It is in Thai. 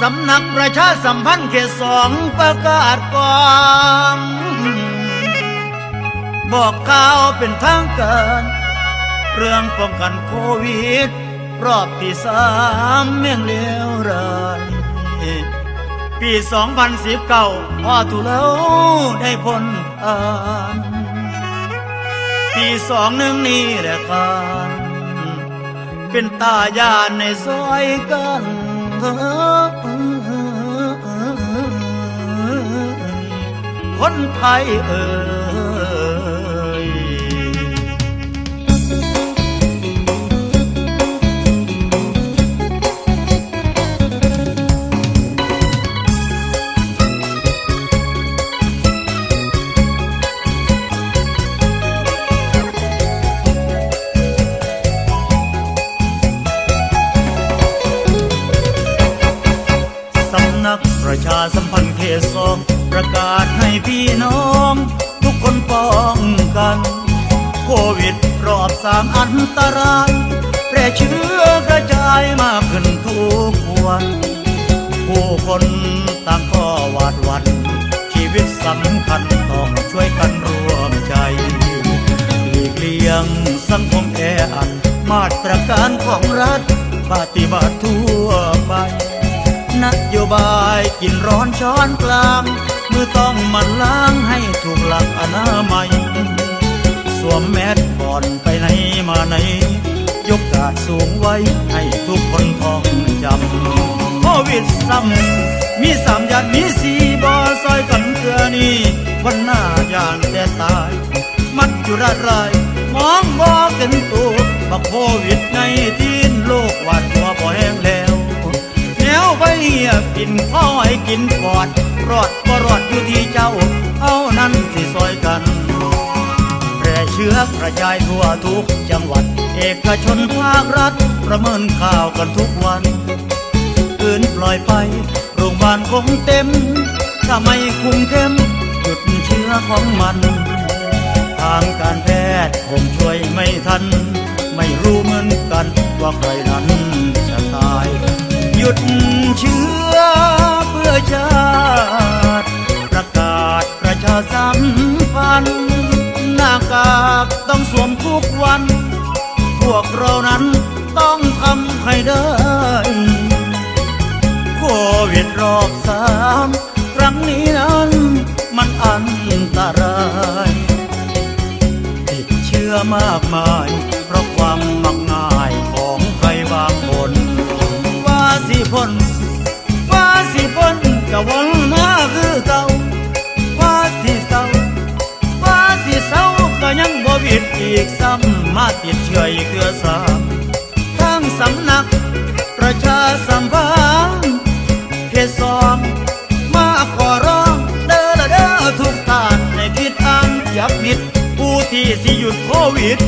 สำนักประชาสัมพันธ์เขตสองประกาศกองบอกข่าวเป็นทางการเรื่องป้องกันโควิด รอบที่สามเมี่ยงเลวร้ายปี 2019พ่อถูแล้วได้ผลอ่านปีสองหนึ่งนี่แหละกันเป็นตายานในซอยกัน คนไทยเอ่ย ประชาสัมพันธ์เขตสองประกาศให้พี่น้อง ทุกคนป้องกัน โควิดรอบสามอันตรายแพร่เชื้อกระจายมากขึ้นทุกวัน ผู้คนต่างก็หวาดวัน ชีวิตสำคัญต้องช่วยกันร่วมใจ หลีกเลี่ยงสังคมแออัดมาตรการของรัฐปฏิบัติทั่วไป นโยบายกินร้อนช้อนกลางมือต้องมันล้างให้ถูกหลักอนามัย สวมแมสก่อนไปไหนมาไหน ยกกาดสูงไว้ให้ทุกคนท่องจำโควิดซ้ำมีสามยานมีสี่บอซอยกันเกือนี่วันหน้ายานแต่ตาย มัดอยู่ระไรมองบอกเห็นตัวบักโควิดในที่นโลกหวาดกลัว กินกอด รอดก็รอดอยู่ที่เจ้า เอานั้นที่ซอยกันแพร่เชื้อกระจายทั่วทุกจังหวัด เอกชนภาครัฐ ประเมินข่าวกันทุกวันคืนปล่อยไป โรงพยาบาลคงเต็ม ถ้าไม่คุมเข้มหยุดเชื้อของมัน ทางการแพทย์คงช่วยไม่ทัน ไม่รู้เหมือนกันว่าใครนั้นจะตาย หยุด ต้องสวมทุกวัน พวกเรานั้นต้องทำให้ได้โควิดรอบสามครั้งนี้นั้นมันอันตรายติดเชื้อมากมาย เพราะความมักง่ายของใครบางคนว่าสิพ้นว่าสิพ้นกะวน อีกซ้ำมาติดเชื้ออีกเทือสามทั้งสำนัก ประชาสัมพันธ์เขตสองมาขอร้องเด้อละเด้อทุกท่านในคิดอันยับมิดผู้ที่สิหยุดโควิด